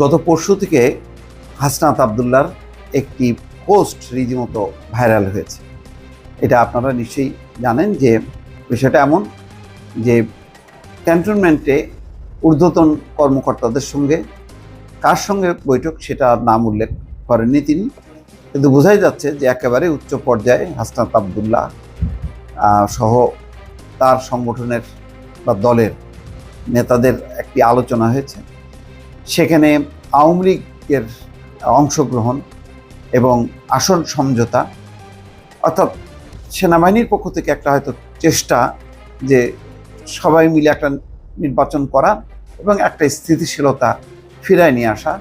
গত পরশু থেকে হাসনাত আবদুল্লার একটি পোস্ট রীতিমতো ভাইরাল হয়েছে। এটা আপনারা নিশ্চয়ই জানেন যে বিষয়টা এমন যে ক্যান্টনমেন্টে ঊর্ধ্বতন কর্মকর্তাদের সঙ্গে কার সঙ্গে বৈঠক সেটা নাম উল্লেখ করেননি তিনি। কিন্তু বোঝাই যাচ্ছে যে একেবারে উচ্চ পর্যায়ে হাসনাত আবদুল্লাহ সহ তার সংগঠনের বা দলের নেতাদের একটি আলোচনা হয়েছে। সেখানে আওয়ামী লীগের অংশগ্রহণ এবং আসন সমঝোতা, অর্থাৎ সেনাবাহিনীর পক্ষ থেকে একটা হয়তো চেষ্টা যে সবাই মিলে একটা নির্বাচন করা এবং একটা স্থিতিশীলতা ফিরায় নিয়ে আসা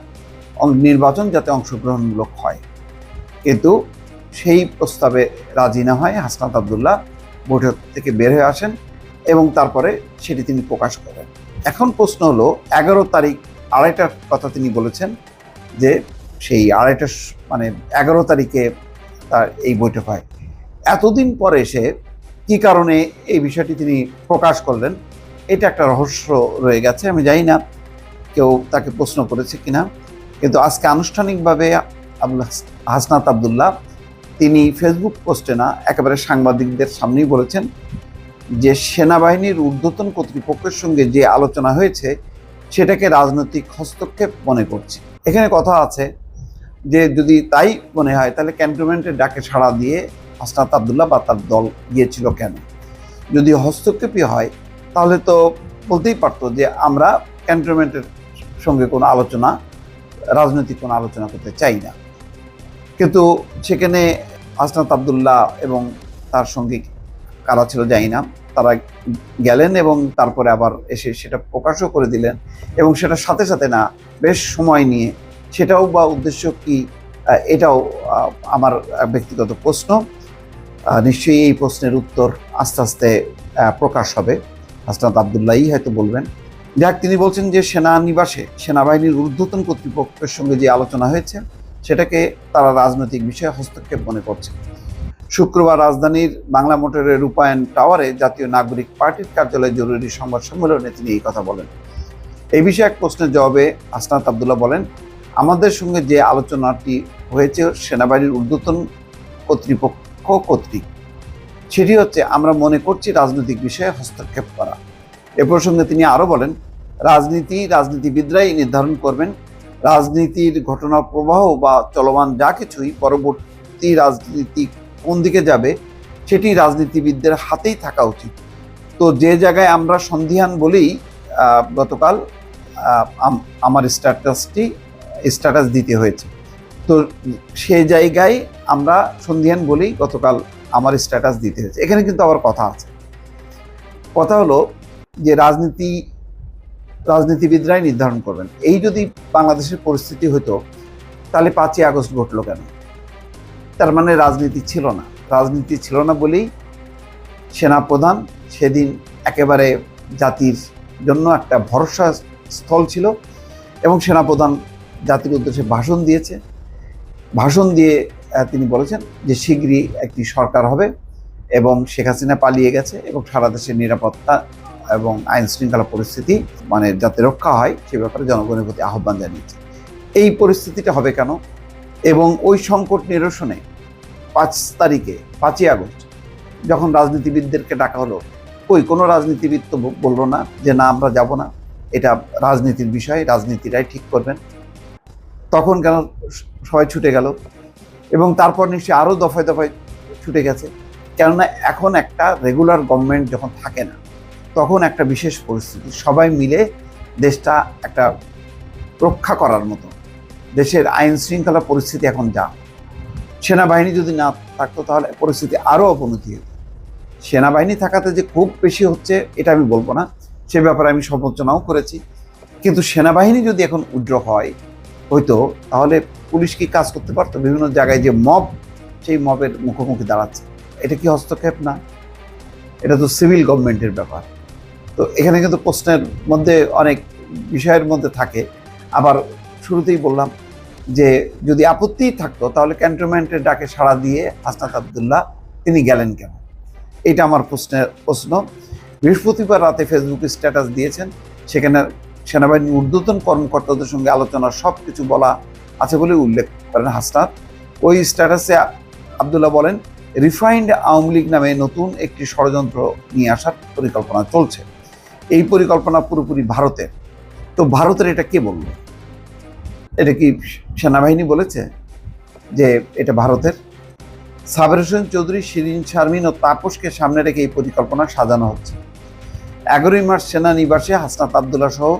নির্বাচন যাতে অংশগ্রহণমূলক হয়। কিন্তু সেই প্রস্তাবে রাজি না হয় হাসনাত আবদুল্লাহ, বৈঠক থেকে বের হয়ে আসেন এবং তারপরে সেটি তিনি প্রকাশ করেন। এখন প্রশ্ন হলো, এগারো তারিখ আড়াইটার কথা তিনি বলেছেন যে সেই আড়াইটা মানে এগারো তারিখে তার এই বৈঠক হয়। এতদিন পরে এসে কি কারণে এই বিষয়টি তিনি প্রকাশ করলেন, এটা একটা রহস্য রয়ে গেছে। আমি জানি না কেউ তাকে প্রশ্ন করেছে কিনা, কিন্তু আজকে আনুষ্ঠানিকভাবে আবুল হাসনাত আবদুল্লাহ তিনি ফেসবুক পোস্টে না, একেবারে সাংবাদিকদের সামনেই বলেছেন যে সেনাবাহিনীর ঊর্ধ্বতন কর্তৃপক্ষের সঙ্গে যে আলোচনা হয়েছে সেটাকে রাজনৈতিক হস্তক্ষেপ মনে করছে। এখানে কথা আছে যে যদি তাই মনে হয়, তাহলে ক্যান্টনমেন্টের ডাকে সাড়া দিয়ে হাসনাত আবদুল্লাহ বা তার দল গিয়েছিল কেন? যদি হস্তক্ষেপই হয়, তাহলে তো বলতেই পারতো যে আমরা ক্যান্টনমেন্টের সঙ্গে কোনো আলোচনা, রাজনৈতিক কোনো আলোচনা করতে চাই না। কিন্তু সেখানে হাসনাত আবদুল্লাহ এবং তার সঙ্গে কারা ছিল জানি না। তারা গেলেন এবং তারপরে আবার এসে সেটা প্রকাশও করে দিলেন এবং সেটা সাথে সাথে না, বেশ সময় নিয়ে সেটাও বা উদ্দেশ্য কি এটাও আমার ব্যক্তিগত প্রশ্ন। নিশ্চয়ই এই প্রশ্নের উত্তর আস্তে আস্তে প্রকাশ হবে। হাসনাত আবদুল্লাহই হয়তো বলবেন। যাক, তিনি বলছেন যে সেনানিবাসে, সেনাবাহিনীর ঊর্ধ্বতন কর্তৃপক্ষের সঙ্গে যে আলোচনা হয়েছে, সেটাকে তারা রাজনৈতিক বিষয়ে হস্তক্ষেপ মনে করছে। শুক্রবার রাজধানীর বাংলা মোটরের রূপায়ণ টাওয়ারে জাতীয় নাগরিক পার্টির কার্যালয়ে জরুরি সংবাদ সম্মেলনে তিনি এই কথা বলেন। এই বিষয়ে এক প্রশ্নের জবাবে আসনাত আবদুল্লাহ বলেন, আমাদের সঙ্গে যে আলোচনাটি হয়েছে সেনাবাহিনীর ঊর্ধ্বতন কর্তৃপক্ষ কর্তৃক, সেটি হচ্ছে আমরা মনে করছি রাজনৈতিক বিষয়ে হস্তক্ষেপ করা। এ প্রসঙ্গে তিনি আরও বলেন, রাজনীতি, রাজনীতিবিদরাই নির্ধারণ করবেন। রাজনীতির ঘটনার প্রবাহ বা চলমান যা কিছুই পরবর্তী রাজনীতি কোন দিকে যাবে সেটি রাজনীতিবিদদের হাতেই থাকা উচিত। তো যে জায়গায় আমরা সন্ধিহান বলেই গতকাল আম- আমার স্ট্যাটাসটি, স্ট্যাটাস দিতে হয়েছে। তো সেই জায়গায় আমরা সন্ধিহান বলেই গতকাল আমার স্ট্যাটাস দিতে হয়েছে। এখানে কিন্তু আবার কথা আছে। কথা হলো যে রাজনীতি, রাজনীতিবিদরাই নির্ধারণ করবেন। এই যদি বাংলাদেশের পরিস্থিতি হতো, তাহলে পাঁচই আগস্ট ঘটলো কেন? তার মানে রাজনীতি ছিল না। রাজনীতি ছিল না বলেই সেনাপ্রধান সেদিন একেবারে জাতির জন্য একটা ভরসা স্থল ছিল এবং সেনাপ্রধান জাতির উদ্দেশ্যে ভাষণ দিয়েছে। ভাষণ দিয়ে তিনি বলেছেন যে শীঘ্রই একটি সরকার হবে এবং শেখ হাসিনা পালিয়ে গেছে এবং সারা দেশের নিরাপত্তা এবং আইন শৃঙ্খলা পরিস্থিতি মানে যাতে রক্ষা হয় সে ব্যাপারে জনগণের প্রতি আহ্বান জানিয়েছে। এই পরিস্থিতিটা হবে কেন? এবং ওই সংকট নিরসনে পাঁচ তারিখে, পাঁচই আগস্ট, যখন রাজনীতিবিদদেরকে ডাকা হলো, কই, কোনো রাজনীতিবিদ তো বলল না যে না, আমরা যাব না। এটা রাজনীতির বিষয়, রাজনীতিরাই ঠিক করবেন। তখন কেন সবাই ছুটে গেল এবং তারপর নিশ্চয়ই আরও দফায় দফায় ছুটে গেছে। কেননা এখন একটা রেগুলার গভর্নমেন্ট যখন থাকে না, তখন একটা বিশেষ পরিস্থিতি। সবাই মিলে দেশটা একটা রক্ষা করার মতো দেশের আইন শৃঙ্খলা পরিস্থিতি এখন যা সেনাবাহিনী যদি না থাকতো তাহলে পরিস্থিতি আরও অবনতি হতো। সেনাবাহিনী থাকাতে যে খুব বেশি হচ্ছে, এটা আমি বলব না। সে ব্যাপারে আমি সমালোচনাও করেছি। কিন্তু সেনাবাহিনী যদি এখন উড্র হয়, হয়তো তাহলে পুলিশ কি কাজ করতে পারতো? বিভিন্ন জায়গায় যে মব, সেই মবের মুখোমুখি দাঁড়াচ্ছে। এটা কি হস্তক্ষেপ? না। এটা তো সিভিল গভর্নমেন্টের ব্যাপার। তো এখানে কিন্তু প্রশ্নের মধ্যে অনেক বিষয়ের মধ্যে থাকে। আবার শুরুতেই বললাম যে যদি আপত্তিই থাকতো, তাহলে ক্যান্টনমেন্টের ডাকে সাড়া দিয়ে হাসনাত আবদুল্লাহ তিনি গেলেন কেন? এটা আমার প্রশ্নের প্রশ্ন। বৃহস্পতিবার রাতে ফেসবুকে স্ট্যাটাস দিয়েছেন। সেখানে সেনাবাহিনীর ঊর্ধ্বতন কর্মকর্তাদের সঙ্গে আলোচনার সব কিছু বলা আছে বলে উল্লেখ করেন হাসনাত। ওই স্ট্যাটাসে আবদুল্লাহ বলেন রিফাইন্ড আওয়ামী লীগ নামে নতুন একটি ষড়যন্ত্র নিয়ে আসার পরিকল্পনা চলছে। এই পরিকল্পনা পুরোপুরি ভারতের। তো ভারতের এটা কে বলল? এটা কি সেনাবাহিনী বলেছে যে এটা ভারতের? সাবের হোসেন চৌধুরী, শিরিন শারমিন ও তাপসকে সামনে রেখে এই পরিকল্পনা সাজানো হচ্ছে। এগারোই মার্চ সেনানিবাসে হাসনাত আবদুল্লাহ সহ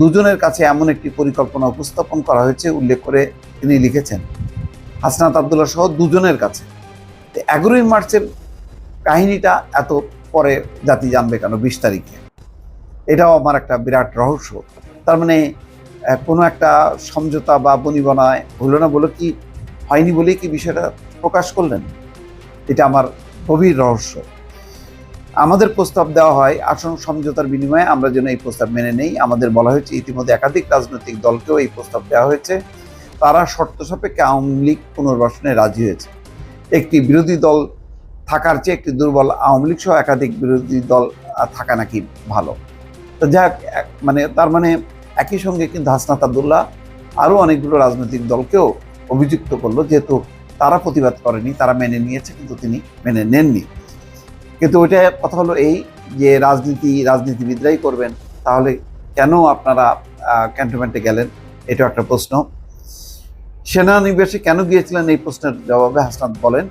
দুজনের কাছে এমন একটি পরিকল্পনা উপস্থাপন করা হয়েছে, উল্লেখ করে তিনি লিখেছেন। হাসনাত আবদুল্লাহ সহ দুজনের কাছে। এগারোই মার্চের কাহিনীটা এত পরে জাতি জানবে কেন, বিশ তারিখে? এটাও আমার একটা বিরাট রহস্য। তার মানে কোনো একটা সমঝোতা বা বনিবনায় হলো না বলে কি, হয়নি বলেই কি বিষয়টা প্রকাশ করলেন? এটা আমার গভীর রহস্য। আমাদের প্রস্তাব দেওয়া হয়, আসন সমঝোতার বিনিময়ে আমরা যেন এই প্রস্তাব মেনে নেই। আমাদের বলা হয়েছে, ইতিমধ্যে একাধিক রাজনৈতিক দলকেও এই প্রস্তাব দেওয়া হয়েছে। তারা শর্ত সাপেক্ষে আওয়ামী লীগ পুনর্বাসনে রাজি হয়েছে। একটি বিরোধী দল থাকার চেয়ে একটি দুর্বল আওয়ামী লীগ সহ একাধিক বিরোধী দল থাকা নাকি ভালো। তো যাক মানে তার মানে একই সঙ্গে কিন্তু হাসনাত আবদুল্লাহ আরও অনেকগুলো রাজনৈতিক দলকেও অভিযুক্ত করল, যেহেতু তারা প্রতিবাদ করেনি, তারা মেনে নিয়েছে, কিন্তু তিনি মেনে নেননি। কিন্তু ওইটা কথা হলো এই যে রাজনীতি, রাজনীতিবিদরাই করবেন, তাহলে কেন আপনারা ক্যান্টনমেন্টে গেলেন? এটা একটা প্রশ্ন। সেনানিবাসে কেন গিয়েছিলেন? এই প্রশ্নের জবাবে হাসনাত বলেন,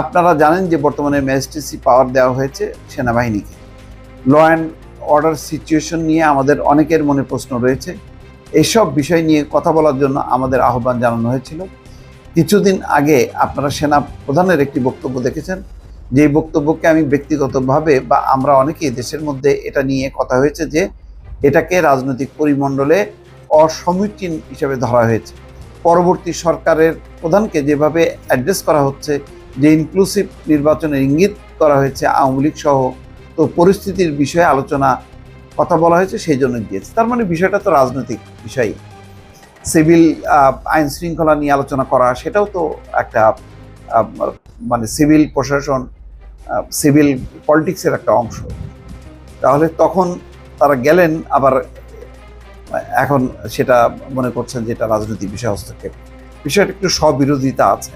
আপনারা জানেন যে বর্তমানে ম্যাজিস্ট্রেসি পাওয়ার দেওয়া হয়েছে সেনাবাহিনীকে। ল অ্যান্ড অর্ডার সিচুয়েশন নিয়ে আমাদের অনেকের মনে প্রশ্ন রয়েছে। এইসব বিষয় নিয়ে কথা বলার জন্য আমাদের আহ্বান জানানো হয়েছিল। কিছুদিন আগে আপনারা সেনা প্রধানের একটি বক্তব্য দেখেছেন। যে বক্তব্যকে আমি ব্যক্তিগতভাবে বা আমরা অনেকেই দেশের মধ্যে এটা নিয়ে কথা হয়েছে যে, এটাকে রাজনৈতিক পরিমণ্ডলে অসমীচীন হিসেবে ধরা হয়েছে। পরবর্তী সরকারের প্রধানকে যেভাবে অ্যাড্রেস করা হচ্ছে, যে ইনক্লুসিভ নির্বাচনের ইঙ্গিত করা হয়েছে আওয়ামী লীগ সহ তো পরিস্থিতির বিষয়ে আলোচনা, কথা বলা হয়েছে, সেই জন্য গিয়েছে। তার মানে বিষয়টা তো রাজনৈতিক বিষয়। সিভিল আইন শৃঙ্খলা নিয়ে আলোচনা করা, সেটাও তো একটা মানে সিভিল প্রশাসন সিভিল পলিটিক্সের একটা অংশ। তাহলে তখন তারা গেলেন, আবার এখন সেটা মনে করছেন যে এটা রাজনৈতিক বিষয় হস্তক্ষেপ। বিষয়টা একটু স্ববিরোধিতা আছে।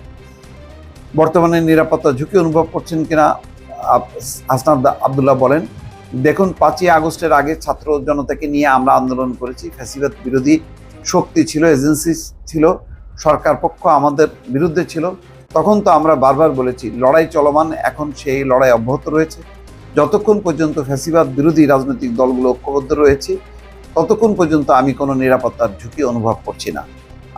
বর্তমানে নিরাপত্তা ঝুঁকি অনুভব করছেন কিনা হাসনাত আবদুল্লাহ বলেন, দেখুন, পাঁচই আগস্টের আগে ছাত্র জনতাকে নিয়ে আমরা আন্দোলন করেছি। ফ্যাসিবাদ বিরোধী শক্তি ছিল, এজেন্সি ছিল, সরকার পক্ষ আমাদের বিরুদ্ধে ছিল। তখন তো আমরা বারবার বলেছি, লড়াই চলমান, এখন সেই লড়াই অব্যাহত রয়েছে। যতক্ষণ পর্যন্ত ফ্যাসিবাদ বিরোধী রাজনৈতিক দলগুলো ঐক্যবদ্ধ রয়েছে, ততক্ষণ পর্যন্ত আমি কোনো নিরাপত্তার ঝুঁকি অনুভব করছি না।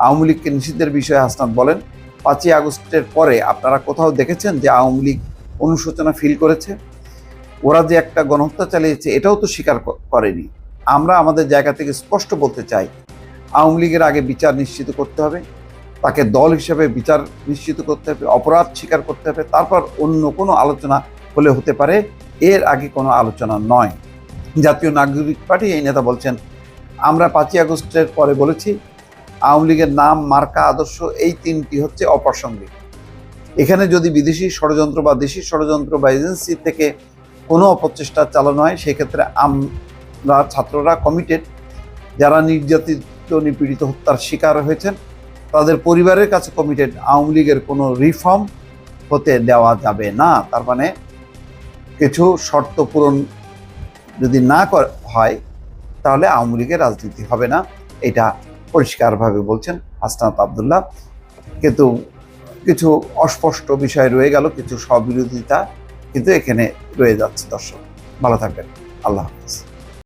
আওয়ামী লীগকে নিষিদ্ধের বিষয়ে হাসনাত বলেন, পাঁচই আগস্টের পরে আপনারা কোথাও দেখেছেন যে আওয়ামী লীগ অনুশোচনা ফিল করেছে। ওরা যে একটা গণহত্যা চালিয়েছে, এটাও তো স্বীকার করেনি। আমরা আমাদের জায়গা থেকে স্পষ্ট বলতে চাই, আওয়ামী লীগের আগে বিচার নিশ্চিত করতে হবে, তাকে দল হিসেবে বিচার নিশ্চিত করতে হবে, অপরাধ স্বীকার করতে হবে, তারপর অন্য কোনো আলোচনা হলে হতে পারে, এর আগে কোনো আলোচনা নয়। জাতীয় নাগরিক পার্টি এই নেতা বলছেন, আমরা পাঁচই আগস্টের পরে বলেছি, আওয়ামী লীগের নাম, মার্কা, আদর্শ এই তিনটি হচ্ছে অপ্রাসঙ্গিক। এখানে যদি বিদেশি ষড়যন্ত্র বা দেশি ষড়যন্ত্র বা এজেন্সি থেকে কোনো অপচেষ্টা চালানো হয়, সেক্ষেত্রে আমরা ছাত্ররা কমিটেড যারা নির্যাতিত নিপীড়িত হত্যার শিকার হয়েছেন, তাদের পরিবারের কাছে কমিটেড আওয়ামী লীগের কোনো রিফর্ম হতে দেওয়া যাবে না। তার মানে কিছু শর্ত পূরণ যদি না হয়, তাহলে আওয়ামী লীগের রাজনীতি হবে না। এটা পরিষ্কারভাবে বলছেন হাসনাত আবদুল্লাহ। কিন্তু কিছু অস্পষ্ট বিষয় রয়ে গেল, কিছু স্ববিরোধিতা কিন্তু এখানে রয়ে যাচ্ছে দর্শক। ভালো থাকবেন। আল্লাহ হাফিজ।